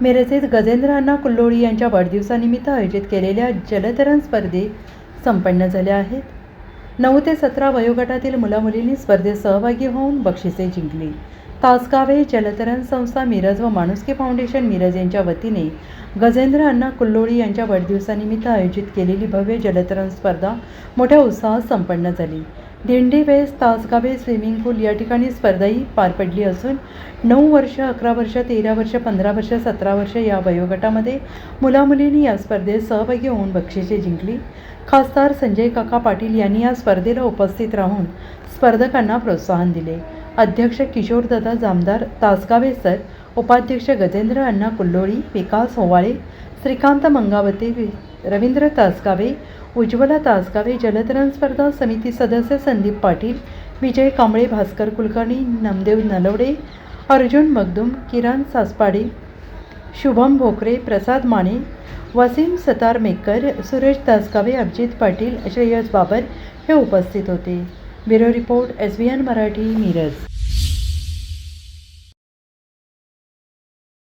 मिरजेत गजेंद्र अण्णा कुल्लोळी यांच्या वाढदिवसानिमित्त आयोजित केलेल्या जलतरण स्पर्धेत संपन्न झाल्या आहेत. नऊ ते सतरा वयोगटातील मुलामुलींनी स्पर्धेत सहभागी होऊन बक्षिसे जिंकली. तासगावे जलतरण संस्था मिरज व माणुसकी फाउंडेशन मिरज यांच्या वतीने गजेंद्र अण्णा कुल्लोळी यांच्या वाढदिवसानिमित्त आयोजित केलेली भव्य जलतरण स्पर्धा मोठ्या उत्साहात संपन्न झाली. दिंडी वेस तासगावे स्विमिंग पूल या ठिकाणी स्पर्धाही पार पडली असून नऊ वर्ष अकरा वर्ष तेरा वर्ष पंधरा वर्ष सतरा वर्ष या वयोगटामध्ये मुलामुलींनी या स्पर्धेत सहभागी होऊन बक्षिसे जिंकली. खासदार संजय काका पाटील यांनी या स्पर्धेला उपस्थित राहून स्पर्धकांना प्रोत्साहन दिले. अध्यक्ष किशोरदादा जामदार तासगावे सर उपाध्यक्ष गजेंद्र अण्णा कुल्लोळी विकास होवाळे श्रीकांत मंगावते रवींद्र तासगावे उज्ज्वला तासगावे जलतरण स्पर्धा समिती सदस्य संदीप पाटील विजय कांबळे भास्कर कुलकर्णी नामदेव नलवडे अर्जुन मगदुम किरण सासपाडे शुभम भोकरे प्रसाद माने वसीम सतार मेकर सुरेश तासगावे अभिजित पाटील श्रेयस बाबर हे उपस्थित होते. Bureau report S B N Marathi Miraj.